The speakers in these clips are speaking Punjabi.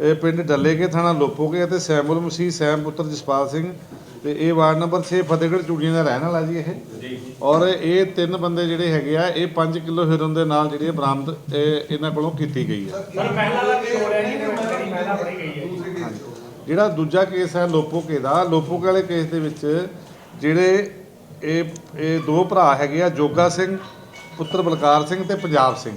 ਇਹ ਪਿੰਡ ਡੱਲੇਕੇ ਥਾਣਾ ਲੋਪੋਕੇ ਅਤੇ ਸੈਮੁਲ ਮਸੀਹ ਸੈਮ ਪੁੱਤਰ ਜਸਪਾਲ ਸਿੰਘ ਤੇ ਇਹ ਵਾਰਡ ਨੰਬਰ 6 ਫਤਿਹਗੜ੍ਹ ਚੂੜੀਆਂ ਦਾ ਰਹਿਣ ਵਾਲਾ ਜੀ ਇਹ। ਔਰ ਇਹ ਤਿੰਨ ਬੰਦੇ ਜਿਹੜੇ ਹੈਗੇ ਆ ਇਹ 5 ਕਿਲੋ ਹੀਰੋਇਨ ਦੇ ਨਾਲ ਜਿਹੜੀ ਬਰਾਮਦ ਇਹ ਇਹਨਾਂ ਕੋਲੋਂ ਕੀਤੀ ਗਈ ਹੈ ਪਰ ਪਹਿਲਾਂ ਦਾ ਕੀ ਹੋ ਰਿਹਾ ਜੀ ਇਹਦੇ ਵਿੱਚ ਜਿਹੜੀ ਮਹਿਲਾ ਫੜੀ ਗਈ ਹੈ। ਜੀ ਜਿਹੜਾ ਦੂਜਾ ਕੇਸ ਹੈ ਲੋਪੋਕੇ ਦਾ ਲੋਪੋਕੇ ਵਾਲੇ ਕੇਸ ਦੇ ਵਿੱਚ ਜਿਹੜੇ ਇਹ ਇਹ ਦੋ ਭਰਾ ਹੈਗੇ ਆ ਜੋਗਾ ਸਿੰਘ ਪੁੱਤਰ ਬਲਕਾਰ ਸਿੰਘ ਤੇ ਪੰਜਾਬ ਸਿੰਘ।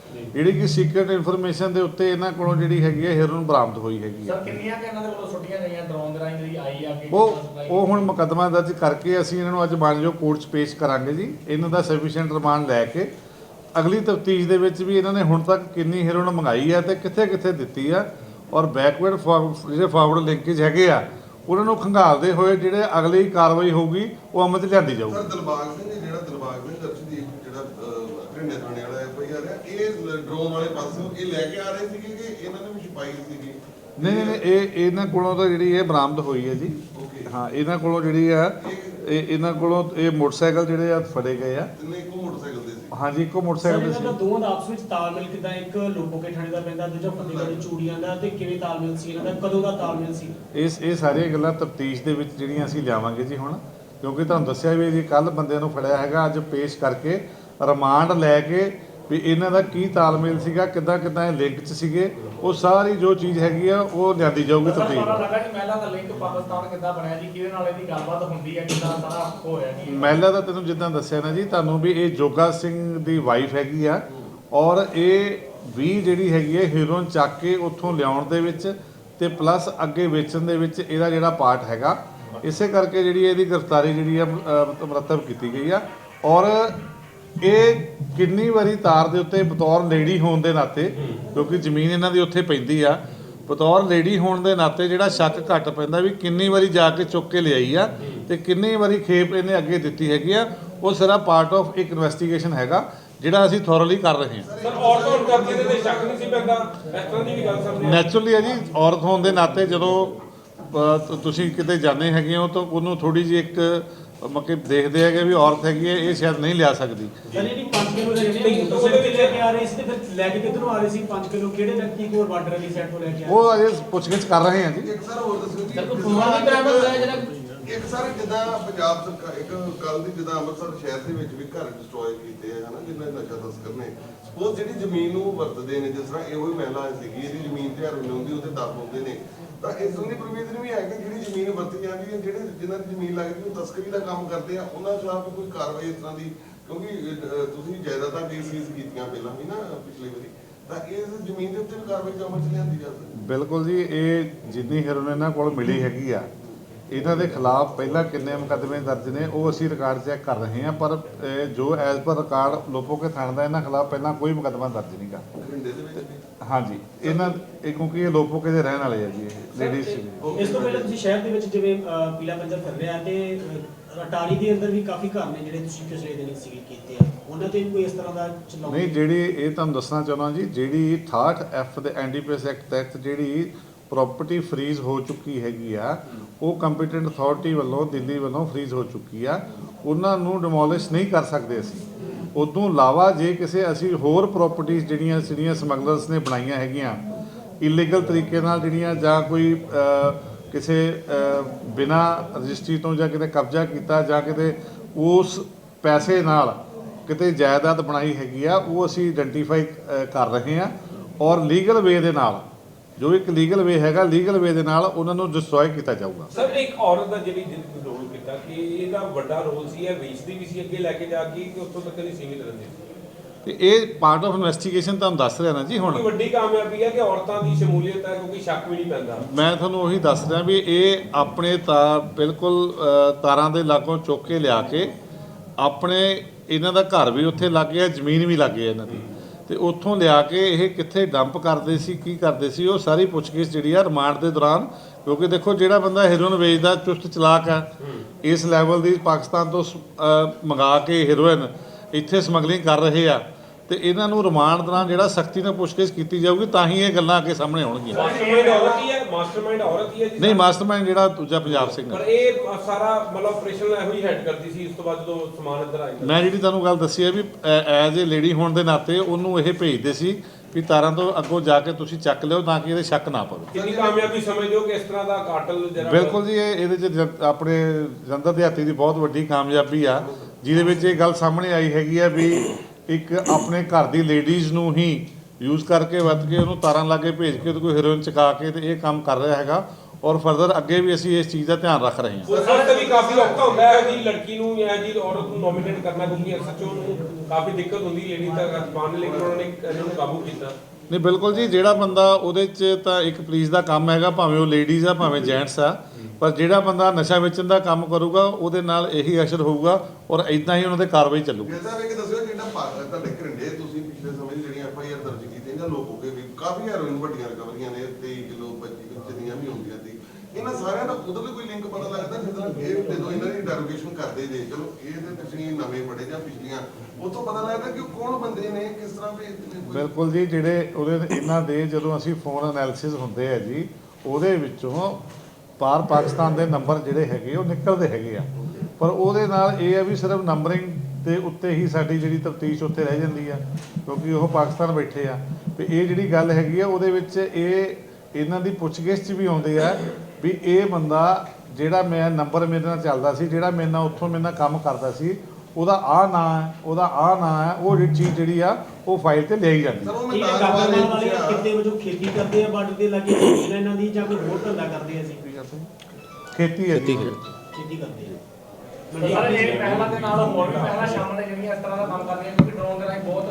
ਜਿਹੜੀ ਕਿ ਸੀਕ੍ਰੀਟ ਇਨਫੋਰਮੇਸ਼ਨ ਦੇ ਉੱਤੇ ਇਹਨਾਂ ਕੋਲੋਂ ਜਿਹੜੀ ਹੈਗੀ ਹੈ ਹੀਰੋਇਨ ਬਰਾਮਦ ਹੋਈ ਹੈਗੀ ਹੈ। ਸਰ ਕਿੰਨੀਆਂ ਕਿ ਇਹਨਾਂ ਦੇ ਵੱਲੋਂ ਛੁੱਟੀਆਂ ਗਈਆਂ? ਡਰੋਨ ਦੇ ਰਾਹੀਂ ਜਿਹੜੀ ਆਈ ਆ ਕਿ ਉਹ ਉਹ ਹੁਣ ਮੁਕੱਦਮਾ ਦਰਜ ਕਰਕੇ ਅਸੀਂ ਇਹਨਾਂ ਨੂੰ ਅੱਜ ਮਾਨਯੋਗ ਕੋਰਟ 'ਚ ਪੇਸ਼ ਕਰਾਂਗੇ ਜੀ। ਇਹਨਾਂ ਦਾ ਸਫੀਸ਼ੀਐਂਟ ਰਿਮਾਂਡ ਲੈ ਕੇ। ਅਗਲੀ ਤਫਤੀਸ਼ ਦੇ ਵਿੱਚ ਵੀ ਇਹਨਾਂ ਨੇ ਹੁਣ ਤੱਕ ਕਿੰਨੀ ਹੀਰੋਇਨ ਮੰਗਾਈ ਹੈ ਤੇ ਕਿੱਥੇ ਕਿੱਥੇ ਦਿੱਤੀ ਆ ਔਰ ਬੈਕਵਰਡ ਜਿਹੜੇ ਫਾਰਵਰਡ ਲਿੰਕੇਜ ਹੈਗੇ ਆ ਉਹਨਾਂ ਨੂੰ ਖੰਗਾਲਦੇ ਹੋਏ ਜਿਹੜੇ ਅਗਲੀ ਕਾਰਵਾਈ ਹੋਊਗੀ ਉਹ ਅਮਲ 'ਚ ਲਿਆਂਦੀ ਜਾਊਗੀ। ਸਰ ਦਿਲਬਾਗ ਸਿੰਘ ਜਿਹੜਾ ਦਿਲਬਾਗ ਸਿੰਘ ਅਰਸ਼ਦੀਪ ਜਿਹੜਾ ਘਿੰਡੇ ਥਾਣੇ ਵਾਲਾ ਐਫਆਈਆਰ ਹੈ ਇਹ ਡਰੋਨ ਵਾਲੇ ਪਾਸੋਂ ਇਹ ਲੈ ਕੇ ਆ ਰਹੇ ਸੀਗੇ ਕਿ ਇਹਨਾਂ ਨੇ ਵੀ ਛਪਾਈ ਸੀਗੀ? ਨਹੀਂ ਨਹੀਂ ਨਹੀਂ, ਇਹ ਇਹਨਾਂ ਕੋਲੋਂ ਤਾਂ ਜਿਹੜੀ ਇਹ ਬਰਾਮਦ ਹੋਈ ਹੈ ਜੀ। ਓਕੇ ਹਾਂ ਇਹਨਾਂ ਕੋਲੋਂ ਜਿਹੜੀ ਆ ਇਹ ਇਹਨਾਂ ਕੋਲੋਂ ਇਹ ਮੋਟਰਸਾਈਕਲ ਜਿਹੜੇ ਆ ਫੜੇ ਗਏ ਆ। ਤਿੰਨੇ ਇੱਕੋ ਮੋਟਰਸਾਈਕਲ ਦੇ ਸੀ। ਹਾਂਜੀ ਇੱਕੋ ਸਰ ਮੋਟਰਸਾਈਕਲ ਤੇ ਇਹਨਾਂ ਦਾ ਸੀ। ਦੋਵਾਂ ਦਾ ਆਪਸ ਵਿੱਚ ਤਾਲਮੇਲ ਕਿਦਾਂ? ਇੱਕ ਲੋਕੋਕੇ ਥਾਣੇ ਦਾ ਪੈਂਦਾ ਦੂਜਾ ਫਤਿਹਗੜ੍ਹ ਚੂੜੀਆਂ ਦਾ ਤੇ ਕਿਵੇਂ ਤਾਲਮੇਲ ਸੀ ਇਹਨਾਂ ਦਾ? ਕਦੋਂ ਦਾ ਤਾਲਮੇਲ ਸੀ? ਇਸ ਇਹ ਸਾਰੀਆਂ ਗੱਲਾਂ ਤਫਤੀਸ਼ ਦੇ ਵਿੱਚ ਜਿਹੜੀਆਂ ਅਸੀਂ ਲਿਆਵਾਂਗੇ ਜੀ ਹੁਣ ਕਿਉਂਕਿ ਤੁਹਾਨੂੰ ਦੱਸਿਆ ਵੀ ਜੀ ਕੱਲ ਬੰਦੇ ਨੂੰ ਫੜਿਆ ਹੈਗਾ ਅੱਜ ਪੇਸ਼ ਕਰਕੇ ਰਿਮਾਂਡ ਲੈ ਕੇ ਵੀ ਇਹਨਾਂ ਦਾ ਕੀ ਤਾਲਮੇਲ ਸੀਗਾ ਕਿੱਦਾਂ ਕਿੱਦਾਂ ਇਹ ਲਿੰਕ 'ਚ ਸੀਗੇ ਉਹ ਸਾਰੀ ਜੋ ਚੀਜ਼ ਹੈਗੀ ਆ ਉਹ ਲਿਆਂਦੀ ਜਾਊਗੀ ਤਫਤੀਸ਼ ਲੱਗਾ ਜੀ ਮਹਿਲਾ ਦਾ ਲਿੰਕ ਪਾਕਿਸਤਾਨ ਕਿੱਦਾਂ ਬਣਿਆ ਜੀ ਕਿਹਦੇ ਨਾਲ ਇਹਦੀ ਗੱਲਬਾਤ ਹੁੰਦੀ ਹੈ ਕਿੱਦਾਂ ਸਾਰਾ ਹੋ ਰਿਹਾ ਜੀ? ਮਹਿਲਾ ਦਾ ਤੈਨੂੰ ਜਿੱਦਾਂ ਦੱਸਿਆ ਨਾ ਜੀ ਤੁਹਾਨੂੰ ਵੀ ਇਹ ਜੋਗਾ ਸਿੰਘ ਦੀ ਵਾਈਫ ਹੈਗੀ ਆ ਔਰ ਇਹ ਵੀ ਜਿਹੜੀ ਹੈਗੀ ਹੈ ਹੀਰੋਇਨ ਚੱਕ ਕੇ ਉੱਥੋਂ ਲਿਆਉਣ ਦੇ ਵਿੱਚ ਤੇ ਪਲੱਸ ਅੱਗੇ ਵੇਚਣ ਦੇ ਵਿੱਚ ਇਹਦਾ ਜਿਹੜਾ ਪਾਰਟ ਹੈਗਾ ਇਸੇ ਕਰਕੇ ਜਿਹੜੀ ਇਹਦੀ ਗ੍ਰਿਫਤਾਰੀ ਜਿਹੜੀ ਆ ਅ, ਮੁਰੱਤਬ ਕੀਤੀ ਗਈ ਆ। ਔਰ ਇਹ ਕਿੰਨੀ ਵਾਰੀ ਤਾਰ ਦੇ ਉੱਤੇ ਬਤੌਰ ਲੇਡੀ ਹੋਣ ਦੇ ਨਾਤੇ ਕਿਉਂਕਿ ਜ਼ਮੀਨ ਇਹਨਾਂ ਦੀ ਉੱਥੇ ਪੈਂਦੀ ਆ ਬਤੌਰ ਲੇਡੀ ਹੋਣ ਦੇ ਨਾਤੇ ਜਿਹੜਾ ਸ਼ੱਕ ਘੱਟ ਪੈਂਦਾ ਵੀ ਕਿੰਨੀ ਵਾਰੀ ਜਾ ਕੇ ਚੁੱਕ ਕੇ ਲਿਆਈ ਆ ਤੇ ਕਿੰਨੀ ਵਾਰੀ ਖੇਪ ਇਹਨੇ ਅੱਗੇ ਦਿੱਤੀ ਹੈਗੀ ਆ ਉਹ ਸਾਰਾ ਪਾਰਟ ਆਫ ਇੱਕ ਇਨਵੈਸਟੀਗੇਸ਼ਨ ਹੈਗਾ ਜਿਹੜਾ ਅਸੀਂ ਥੋਰਲੀ ਕਰ ਰਹੇ ਹਾਂ। ਸਰ ਔਰਤ ਹੋਣ ਕਰਕੇ ਇਹਦੇ ਤੇ ਸ਼ੱਕ ਨਹੀਂ ਸੀ ਪੈਂਦਾ? ਇਸ ਤਰ੍ਹਾਂ ਦੀ ਵੀ ਗੱਲ ਆਈ। ਨੈਚੁਰਲੀ ਹੈ ਜੀ ਔਰਤ ਹੋਣ ਦੇ ਨਾਤੇ ਜਦੋਂ ਤੁਸੀਂ ਕਿਤੇ ਜਾਂਦੇ ਹੈਗੇ ਹੋ ਤਾਂ ਉਹਨੂੰ ਥੋੜੀ ਜਿਹੀ ਇੱਕ ਮੱਕੇ ਦੇਖਦੇ ਹੈਗੇ ਵੀ ਔਰਤ ਹੈਗੀ ਹੈ ਇਹ ਸ਼ਾਇਦ ਨਹੀਂ ਲਿਆ ਸਕਦੀ। ਸਰ ਇਹਦੀ 5 ਕਿਲੋ ਦੇ ਜਿਹੜੇ ਮੋਟਰਸਾਈਕਲ ਤੇ ਲੈ ਕੇ ਆ ਰਹੇ ਸੀ ਤੇ ਫਿਰ ਲੈ ਕੇ ਕਿੱਧਰੋਂ ਆ ਰਹੇ ਸੀ? 5 ਕਿਲੋ ਕਿਹੜੇ ਵਿਅਕਤੀ ਕੋਲ ਬਾਰਡਰ ਵਾਲੀ ਸਾਈਡ ਤੋਂ ਲੈ ਕੇ ਆ ਰਹੇ ਉਹ ਅਜੇ ਪੁੱਛਗਿੱਛ ਕਰ ਰਹੇ ਹਾਂ ਜੀ। ਇੱਕ ਸਰ ਹੋਰ ਦੱਸੋ ਜੀ ਸਰ ਕੋਈ ਫੋਨ ਵੀ ਬਰਾਮਦ ਹੋਇਆ ਜਿਹੜਾ ਇੱਕ ਸਰ ਜਿੱਦਾਂ ਪੰਜਾਬ ਸਰਕਾਰ ਇੱਕ ਕੱਲ ਦੀ ਜਿੱਦਾਂ ਅੰਮ੍ਰਿਤਸਰ ਸ਼ਹਿਰ ਦੇ ਵਿੱਚ ਵੀ ਘਰ ਡਿਸਟਰੋਏ ਕੀਤੇ ਆ ਹਨਾ ਜਿੰਨਾ ਨਸ਼ਾ ਤਸਕਰ ਨੇ। ਸਪੋਜ਼ ਜਿਹੜੀ ਜ਼ਮੀਨ ਨੂੰ ਵਰਤਦੇ ਨੇ ਜਿਸ ਤਰ੍ਹਾਂ ਇਹੋ ਹੀ ਮਹਿਲਾ ਸੀਗੀ ਇਹਦੀ ਜ਼ਮੀਨ ਤੇ ਹਰ ਹੁੰਦੀ ਉਹਦੇ ਦਰ ਹੁੰਦੇ ਨੇ। ਤਾਂ ਇਸ ਦੀ ਪ੍ਰੋਵੀਜ਼ਨ ਵੀ ਹੈ ਕਿ ਜਿਹੜੀ ਜ਼ਮੀਨ ਵਰਤੀ ਜਾਂਦੀ ਹੈ ਜਿਹੜੇ ਜਿਨ੍ਹਾਂ ਦੀ ਜ਼ਮੀਨ ਲੱਗਦੀ ਉਹ ਤਸਕਰੀ ਦਾ ਕੰਮ ਕਰਦੇ ਆ ਉਹਨਾਂ ਖਿਲਾਫ ਕੋਈ ਕਾਰਵਾਈ ਇਸ ਤਰ੍ਹਾਂ ਦੀ ਕਿਉਂਕਿ ਤੁਸੀਂ ਜਾਇਦਾਦਾਂ ਦੀ ਸੀਜ਼ ਕੀਤੀਆਂ ਪਹਿਲਾਂ ਵੀ ਨਾ ਪਿਛਲੀ ਵਾਰੀ ਤਾਂ ਇਸ ਜ਼ਮੀਨ ਦੇ ਉੱਤੇ ਵੀ ਕਾਰਵਾਈ ਅਮਲ ਚ ਲਿਆਂਦੀ ਜਾ ਸਕਦੀ ਬਿਲਕੁਲ ਜੀ ਇਹ ਜਿੰਨੀ ਹੀਰੋਇਨ ਇਹਨਾਂ ਕੋਲ ਮਿਲੀ ਹੈਗੀ ਆ ਇਹਨਾਂ ਦੇ ਖਿਲਾਫ ਪਹਿਲਾਂ ਕਿੰਨੇ ਮੁਕੱਦਮੇ ਦਰਜ ਨੇ ਉਹ ਅਸੀਂ ਰਿਕਾਰਡ ਚੈੱਕ ਕਰ ਰਹੇ ਹਾਂ ਪਰ ਜੋ ਐਜ਼ ਪਰ ਰਿਕਾਰਡ ਲੋਪੋਕੇ ਥਾਣੇ ਦਾ ਇਹਨਾਂ ਖਿਲਾਫ ਪਹਿਲਾਂ ਕੋਈ ਮੁਕੱਦਮਾ ਦਰਜ ਵਿੱਚ ਵੀ? ਹਾਂਜੀ। ਇਹਨਾਂ ਇਹ ਕਿਉਂਕਿ ਇਹ ਲੋਪੋਕੇ ਦੇ ਰਹਿਣ ਵਾਲੇ ਆ ਜੀ ਇਹ ਲੇਡੀਜ਼ ਇਸ ਤੋਂ ਪਹਿਲਾਂ ਤੁਸੀਂ ਸ਼ਹਿਰ ਦੇ ਵਿੱਚ ਜਿਵੇਂ ਪੀਲਾ ਪੰਜਾ ਫਿਰ ਰਿਹਾ ਤੇ ਅ, ਅਟਾਰੀ ਦੇ ਅੰਦਰ ਵੀ ਕਾਫੀ ਘਰ ਨੇ ਜਿਹੜੇ ਤੁਸੀਂ ਪਿਛਲੇ ਦਿਨ ਸੀਲ ਕੀਤੇ ਆ। ਉਹਨਾਂ ਤੇ ਵੀ ਕੋਈ ਇਸ ਤਰ੍ਹਾਂ ਦਾ ਚਲਾਉ ਨਹੀਂ ਜਿਹੜੀ ਇਹ ਤੁਹਾਨੂੰ ਦੱਸਣਾ ਚਾਹੁੰਦਾ ਜੀ ਜਿਹੜੀ 68 ਐਫ ਦੇ ਐਨਡੀਪੀਐਸ ਐਕਟ ਤਹਿਤ ਜਿਹੜੀ ਪ੍ਰਾਪਰਟੀ ਫਰੀਜ਼ ਹੋ ਚੁੱਕੀ ਹੈਗੀ ਆ ਉਹ ਕੰਪੀਟੈਂਟ ਅਥਾਰਟੀ ਵੱਲੋਂ ਦਿੱਲੀ ਵੱਲੋਂ ਫਰੀਜ਼ ਹੋ ਚੁੱਕੀ ਆ। ਉਹਨਾਂ ਨੂੰ ਡਿਮੋਲਿਸ਼ ਨਹੀਂ ਕਰ ਸਕਦੇ ਅਸੀਂ। ਉਦੋਂ ਇਲਾਵਾ ਜੇ ਕਿਸੇ ਅਸੀਂ ਹੋਰ ਪ੍ਰਾਪਰਟੀਆਂ ਜਿਹੜੀਆਂ ਜਿਹੜੀਆਂ ਸਮਗਲਰਸ ਨੇ ਬਣਾਈਆਂ ਹੈਗੀਆਂ ਇਲੀਗਲ ਤਰੀਕੇ ਨਾਲ ਜਿਹੜੀਆਂ ਜਾਂ ਕੋਈ ਕਿਸੇ ਅ, ਬਿਨਾਂ ਰਜਿਸਟਰੀ ਤੋਂ ਜਾਂ ਕਿਤੇ ਕਬਜ਼ਾ ਕੀਤਾ ਜਾਂ ਕਿਤੇ ਉਸ ਪੈਸੇ ਨਾਲ ਕਿਤੇ ਜਾਇਦਾਦ ਬਣਾਈ ਹੈਗੀ ਆ ਉਹ ਅਸੀਂ ਆਇਡੈਂਟੀਫਾਈ ਕਰ ਰਹੇ ਹਾਂ ਔਰ ਲੀਗਲ ਵੇ ਦੇ ਨਾਲ ਜੋ ਇੱਕ ਲੀਗਲ ਵੇ ਹੈਗਾ ਲੀਗਲ ਵੇ ਦੇ ਨਾਲ ਉਹਨਾਂ ਨੂੰ ਡਿਸਟਰੋਏ ਕੀਤਾ ਜਾਊਗਾ। ਸਰ ਇੱਕ ਔਰਤ ਦਾ ਜਿਹੜੀ ਕੀਤਾ ਕਿ ਇਹਦਾ ਵੱਡਾ ਰੋਲ ਸੀ ਇਹ ਵੇਚਦੀ ਵੀ ਸੀ ਅੱਗੇ ਲੈ ਕੇ ਜਾ ਕੇ ਕਿ ਉੱਥੋਂ ਤੱਕ ਨਹੀਂ ਸੀਮਿਤ ਰਹਿੰਦੀ। ਤੇ ਇਹ ਪਾਰਟ ਆਫ ਇਨਵੈਸਟੀਗੇਸ਼ਨ ਤੁਹਾਨੂੰ ਦੱਸ ਰਿਹਾ ਨਾ ਜੀ ਹੁਣ? ਵੱਡੀ ਕਾਮਯਾਬੀ ਹੈ ਕਿ ਔਰਤਾਂ ਦੀ ਸ਼ਮੂਲੀਅਤ ਹੈ ਕਿਉਂਕਿ ਸ਼ੱਕ ਵੀ ਨਹੀਂ ਪੈਂਦਾ। ਮੈਂ ਤੁਹਾਨੂੰ ਉਹੀ ਦੱਸ ਰਿਹਾ ਵੀ ਇਹ ਆਪਣੇ ਤਾਂ ਬਿਲਕੁਲ ਤਾਰਾਂ ਦੇ ਲਾਗੋਂ ਚੁੱਕ ਕੇ ਲਿਆ ਕੇ ਆਪਣੇ ਇਹਨਾਂ ਦਾ ਘਰ ਵੀ ਉੱਥੇ ਲੱਗ ਗਿਆ ਜ਼ਮੀਨ ਵੀ ਲੱਗ ਗਈ ਇਹਨਾਂ ਦੀ। ਤੇ ਉੱਥੋਂ ਲਿਆ ਕੇ ਇਹ ਕਿੱਥੇ ਡੰਪ ਕਰਦੇ ਸੀ, ਕੀ ਕਰਦੇ ਸੀ, ਉਹ ਸਾਰੀ ਪੁੱਛਗਿੱਛ ਜਿਹੜੀ ਆ ਰਿਮਾਂਡ ਦੇ ਦੌਰਾਨ, ਕਿਉਂਕਿ ਦੇਖੋ ਜਿਹੜਾ ਬੰਦਾ ਹੀਰੋਇਨ ਵੇਚਦਾ, ਚੁਸਤ ਚਲਾਕ ਆ, ਇਸ ਲੈਵਲ ਦੀ ਪਾਕਿਸਤਾਨ ਤੋਂ ਮੰਗਾ ਕੇ ਹੀਰੋਇਨ ਇੱਥੇ ਸਮਗਲਿੰਗ ਕਰ ਰਹੇ ਆ। ਤੇ ਇਹਨਾਂ ਨੂੰ ਰਿਮਾਂਡ ਦੌਰਾਨ ਜਿਹੜਾ ਸਖਤੀ ਨਾਲ ਪੁੱਛਗਿੱਛ ਕੀਤੀ ਜਾਊਗੀ ਤਾਂ ਹੀ ਇਹ ਗੱਲਾਂ ਅੱਗੇ ਸਾਹਮਣੇ ਆਉਣਗੀਆਂ। ਮਾਸਟਰਮਾਈਂਡ ਔਰਤ ਹੀ ਹੈ ਮਾਸਟਰਮਾਈਂਡ ਔਰਤ ਹੀ ਹੈ ਜੀ। ਨਹੀਂ ਮਾਸਟਰਮਾਈਂਡ ਜਿਹੜਾ ਦੂਜਾ ਪੰਜਾਬ ਸਿੰਘ ਪਰ ਹੈ ਇਹ ਸਾਰਾ ਮਤਲਬ ਆਪਰੇਸ਼ਨ ਇਹੋ ਹੀ ਹੈਡ ਕਰਦੀ ਸੀ ਉਸ ਤੋਂ ਬਾਅਦ ਜਦੋਂ ਸਮਾਨ ਇੱਧਰ ਆਇਆ। ਮੈਂ ਜਿਹੜੀ ਤੁਹਾਨੂੰ ਗੱਲ ਦੱਸੀ ਹੈ ਵੀ ਐਜ਼ ਏ ਲੇਡੀ ਹੋਣ ਦੇ ਨਾਤੇ ਉਹਨੂੰ ਇਹ ਭੇਜਦੇ ਸੀ ਵੀ ਤਾਰਾਂ ਤੋਂ ਅੱਗੋਂ ਜਾ ਕੇ ਤੁਸੀਂ ਚੱਕ ਲਿਓ ਤਾਂ ਕਿ ਇਹਦੇ ਸ਼ੱਕ ਨਾ ਪਵੇ। ਕਿੰਨੀ ਕਾਮਯਾਬੀ ਸਮਝਦੇ ਹੋ ਕਿ ਇਸ ਤਰ੍ਹਾਂ ਦਾ ਕਾਟਲ ਜਿਹੜਾ ਬਿਲਕੁਲ ਜੀ ਇਹ ਇਹਦੇ ਚ ਜਨ- ਆਪਣੇ ਜਨਤਾ ਦਿਹਾਤੀ ਦੀ ਬਹੁਤ ਵੱਡੀ ਕਾਮਯਾਬੀ ਆ ਜਿਹਦੇ ਵਿੱਚ ਇਹ ਗੱਲ ਸਾਹਮਣੇ ਆਈ ਹੈਗੀ ਆ ਵੀ ਇੱਕ ਆਪਣੇ ਘਰ ਦੀ ਲੇਡੀਜ਼ ਨੂੰ ਹੀ ਯੂਜ਼ ਕਰਕੇ ਵਰਤ ਕੇ ਉਹਨੂੰ ਤਾਰਾਂ ਲਾ ਕੇ ਭੇਜ ਕੇ ਉਹਦੇ ਕੋਈ ਹੀਰੋਇਨ ਚਕਾ ਕੇ ਤੇ ਇਹ ਕੰਮ ਕਰ ਰਿਹਾ ਹੈਗਾ। ਔਰ ਫਰਦਰ ਅੱਗੇ ਵੀ ਅਸੀਂ ਇਸ ਚੀਜ਼ ਦਾ ਧਿਆਨ ਰੱਖ ਰਹੇ ਹਾਂ। ਵਕਤ ਵੀ ਕਾਫੀ ਔਖਾ ਹੁੰਦਾ ਹੈ ਜੀ ਲੜਕੀ ਨੂੰ ਜਾਂ ਜੀ ਔਰਤ ਨੂੰ ਨੋਮੀਨੇਟ ਕਰਨਾ ਕਿਉਂਕਿ ਐਸਐਚਓ ਨੂੰ ਕਾਫੀ ਦਿੱਕਤ ਹੁੰਦੀ ਲੇਡੀ ਤੱਕ ਪਾਣ ਲੇਕਿਨ ਉਹਨਾਂ ਨੇ ਇਹਨਾਂ ਨੂੰ ਕਾਬੂ ਕੀਤਾ। ਨਹੀਂ ਬਿਲਕੁਲ ਜੀ ਜਿਹੜਾ ਬੰਦਾ ਉਹਦੇ 'ਚ ਤਾਂ ਇੱਕ ਪੁਲਿਸ ਦਾ ਕੰਮ ਹੈਗਾ ਭਾਵੇਂ ਉਹ ਲੇਡੀਜ਼ ਆ ਭਾਵੇਂ ਜੈਂਟਸ ਆ ਪਰ ਜਿਹੜਾ ਬੰਦਾ ਨਸ਼ਾ ਵੇਚਣ ਦਾ ਕੰਮ ਕਰੂਗਾ ਉਹਦੇ ਨਾਲ ਇਹੀ ਅਸਰ ਹੋਊਗਾ ਔਰ ਇਦਾਂ ਹੀ ਉਹਨਾਂ ਤੇ ਕਾਰਵਾਈ ਚੱਲੂਗੀ ਜੈਸਾ ਵੀ ਕਿ ਦੱਸਿਓ ਜਿਹੜਾ ਭਾਰਤ ਤੁਹਾਡੇ ਘਰਿੰਡੇ ਤੁਸੀਂ ਪਿਛਲੇ ਸਮੇਂ 'ਚ ਜਿਹੜੀਆਂ ਐਫ ਆਈ ਆਰ ਦਰਜ ਕੀਤੀਆਂ ਜਾਂ ਲੋਕ ਹੋ ਗਏ ਵੀ ਕਾਫੀ ਹੈਰੋਇਨ ਵੱਡੀਆਂ ਰਿਕਵਰੀਆਂ ਨੇ 23 ਕਿਲੋ 25 ਜਿੰਨੀਆਂ ਵੀ ਹੁੰਦੀਆਂ ਸੀ। ਇਹਨਾਂ ਸਾਰਿਆਂ ਦਾ ਉਧਰਲੇ ਕੋਈ ਲਿੰਕ ਪਤਾ ਲੱਗਦਾ? ਜਦੋਂ ਇਹ ਜਦੋਂ ਇਹਨਾਂ ਦੀ ਇੰਟਰੋਗੇਸ਼ਨ ਕਰਦੇ ਜੇ, ਚਲੋ ਇਹ ਤੇ ਤੁਸੀਂ ਨਵੇਂ ਪੜੇ ਜਾਂ ਪਿਛਲੀਆਂ ਉਤੋਂ ਪਤਾ ਲੱਗਦਾ ਕਿ ਉਹ ਕੌਣ ਬੰਦੇ ਨੇ, ਕਿਸ ਤਰ੍ਹਾਂ ਵੇਚਦੇ ਬਿਲਕੁਲ ਜੀ, ਜਿਹੜੇ ਉਹਦੇ ਇਹਨਾਂ ਦੇ ਜਦੋਂ ਅਸੀਂ ਫੋਨ ਐਨਾਲਿਸਿਸ ਹੁੰਦੇ ਆ ਜੀ, ਉਹਦੇ ਵਿੱਚੋਂ ਪਾਰ ਪਾਕਿਸਤਾਨ ਦੇ ਨੰਬਰ ਜਿਹੜੇ ਹੈਗੇ, ਉਹ ਨਿਕਲਦੇ ਹੈਗੇ ਆ। ਪਰ ਉਹਦੇ ਨਾਲ ਇਹ ਆ ਵੀ ਸਿਰਫ ਨੰਬਰਿੰਗ ਦੇ ਉੱਤੇ ਹੀ ਸਾਡੀ ਜਿਹੜੀ ਤਫਤੀਸ਼ ਉੱਥੇ ਰਹਿ ਜਾਂਦੀ ਆ, ਕਿਉਂਕਿ ਉਹ ਪਾਕਿਸਤਾਨ ਬੈਠੇ ਆ। ਤੇ ਇਹ ਜਿਹੜੀ ਗੱਲ ਹੈਗੀ ਆ ਉਹਦੇ ਵਿੱਚ ਇਹ ਇਹਨਾਂ ਦੀ ਪੁੱਛਗਿੱਛ 'ਚ ਵੀ ਆਉਂਦੇ ਆ ਵੀ ਇਹ ਬੰਦਾ ਜਿਹੜਾ ਮੈਂ ਨੰਬਰ ਮੇਰੇ ਨਾਲ ਚੱਲਦਾ ਸੀ ਜਿਹੜਾ ਮੇਰੇ ਨਾਲ ਉੱਥੋਂ ਮੇਰੇ ਨਾਲ ਕੰਮ ਕਰਦਾ ਸੀ ਉਹਦਾ ਆਹ ਨਾਂ ਹੈ ਉਹਦਾ ਆਹ ਨਾਂ ਹੈ ਉਹ ਜਿਹੜੀ ਚੀਜ਼ ਜਿਹੜੀ ਆ ਉਹ ਫਾਈਲ ਤੇ ਲਿਆਈ ਜਾਂਦੀ ਸਰ ਹੈ ਇਹ ਵਾਲੇ ਪੁੱਛਿਆ ਕਿਤੇ ਵਜੋਂ ਖੇਤੀ ਕਰਦੇ ਆ ਬਾਰਡਰ ਦੇ ਲਾਗੇ ਜ਼ਮੀਨ ਇਹਨਾਂ ਦੀ ਜਾਂ ਕੋਈ ਹੋਰ ਧੰਦਾ ਕਰਦੇ ਆ ਅਸੀਂ? ਖੇਤੀ ਹੈ ਜੀ। ਖੇਤੀ ਕਰਦੇ। ਆ। ਸਰ ਇਹ ਪਹਿਲਾਂ ਦੇ ਨਾਲ ਹੋਰ ਵੀ ਪਹਿਲਾਂ ਸ਼ਾਮਲ ਨੇ ਜਿਹੜੀਆਂ ਇਸ ਤਰ੍ਹਾਂ ਦਾ ਕੰਮ ਕਰਦੀਆਂ ਕਿਉਂਕਿ ਡਰੋਨ ਦੇ ਰਾਹੀਂ ਬਹੁਤ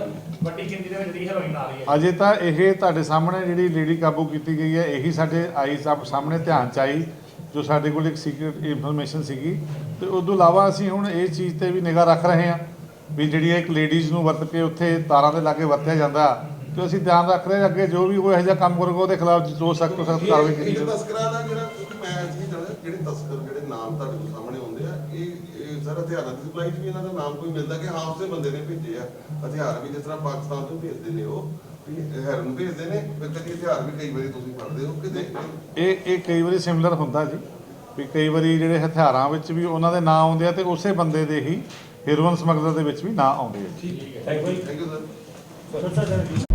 ਵੱਡੀ ਗਿਣਤੀ ਦੇ ਵਿੱਚ ਜਿਹੜੀ ਹੈਰੋਇਨ ਆ ਰਹੀ ਹੈ। ਅਜੇ ਤਾਂ ਇਹ ਤੁਹਾਡੇ ਸਾਹਮਣੇ ਜਿਹੜੀ ਲੇਡੀ ਕਾਬੂ ਕੀਤੀ ਗਈ ਹੈ ਇਹੀ ਸਾਡੇ ਆਈ ਸਭ ਸਾਹਮਣੇ ਧਿਆਨ ਚ ਆਈ ਜੋ ਸਾਡੇ ਕੋਲ ਇੱਕ ਸੀਕ੍ਰੀਟ ਇਨਫੋਰਮੇਸ਼ਨ ਸੀਗੀ। ਤੇ ਉਸ ਤੋਂ ਇਲਾਵਾ ਅਸੀਂ ਹੁਣ ਇਹ ਚੀਜ਼ ਤੇ ਵੀ ਨਿਗਾਹ ਰੱਖ ਰਹੇ ਹਾਂ ਵੀ ਜਿਹੜੀ ਇੱਕ ਲੇਡੀਜ਼ ਨੂੰ ਵਰਤ ਕੇ ਉੱਥੇ ਤਾਰਾਂ ਦੇ ਲਾਗੇ ਵਰਤਿਆ ਜਾਂਦਾ ਤੇ ਅਸੀਂ ਧਿਆਨ ਰੱਖ ਰਹੇ ਹਾਂ ਅੱਗੇ ਜੋ ਵੀ ਕੋਈ ਇਹੋ ਜਿਹਾ ਕੰਮ ਕਰੂਗਾ ਉਹਦੇ ਖਿਲਾਫ ਜੋ ਸਖਤ ਤੋਂ ਸਖਤ ਕਾਰਵਾਈ ਕੀਤੀ ਜਾਵੇ। ਤਸਕਰਾਂ ਦਾ ਜਿਹੜਾ ਕਿਉਂਕਿ ਮੈਂ ਅੱਜ ਵੀ ਜਾਣਦਾ ਜਿਹੜੇ ਤਸਕਰ ਜਿਹੜੇ ਨਾਮ ਤੁਹਾਡੇ ਸਾਹਮਣੇ ਸਾਰਾ ਹਥਿਆਰਾਂ ਦੀ ਸਪਲਾਈ ਵੀ ਇਹਨਾਂ ਦਾ ਨਾਮ ਕੋਈ ਮਿਲਦਾ ਕਿ ਹਾਂ ਉਸੇ ਬੰਦੇ ਨੇ ਭੇਜੇ ਆ। ਹਥਿਆਰ ਵੀ ਜਿਸ ਤਰ੍ਹਾਂ ਪਾਕਿਸਤਾਨ ਤੋਂ ਭੇਜਦੇ ਨੇ ਉਹ ਹੈਰਨ ਭੇਜਦੇ ਨੇ ਕਦੀ ਹਥਿਆਰ ਵੀ ਕਈ ਵਾਰੀ ਤੁਸੀਂ ਫੜਦੇ ਹੋ ਕਿ ਦੇਖਦੇ ਹੋ। ਇਹ ਇਹ ਕਈ ਵਾਰੀ ਸਿਮਿਲਰ ਹੁੰਦਾ ਜੀ ਵੀ ਕਈ ਵਾਰੀ ਜਿਹੜੇ ਹਥਿਆਰਾਂ ਵਿੱਚ ਵੀ ਉਹਨਾਂ ਦੇ ਨਾਂ ਆਉਂਦੇ ਆ ਤੇ ਉਸੇ ਬੰਦੇ ਦੇ ਹੀ ਹੀਰੋਇਨ ਸਮਗਲਰ ਦੇ ਵਿੱਚ ਵੀ ਨਾਂ ਆਉਂਦੇ ਆ ਠੀਕ ਹੈ thank you thank you sir sir sir